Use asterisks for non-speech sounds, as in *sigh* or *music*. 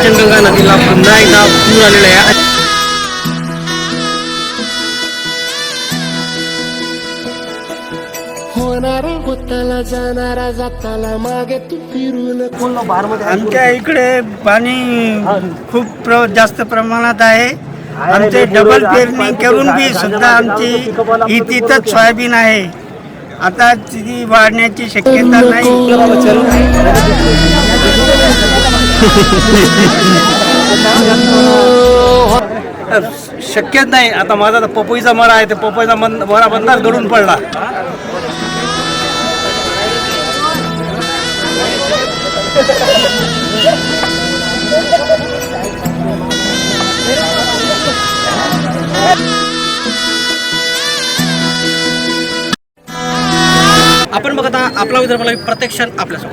कांचनगंगा नदीला पुन्हा एकदा पूर आलेला आहे. होणारा होताला जाणारा जाताला मागे तू फिरून. आमच्या इकडे पाणी खूप प्र जास्त प्रमाणात आहे. आमचे डबल पेरणी करून बी सुद्धा आमची ही तिथंच सोयाबीन आहे. आता ती वाढण्याची शक्यता नाही. *laughs* शक्यच नाही. आता माझा पपईचा मरा आहे ते पपईचा मन मरा बंदार गडून पडला. आपण बघता आपला विदर्भ प्रत्यक्ष आपल्यासोबत.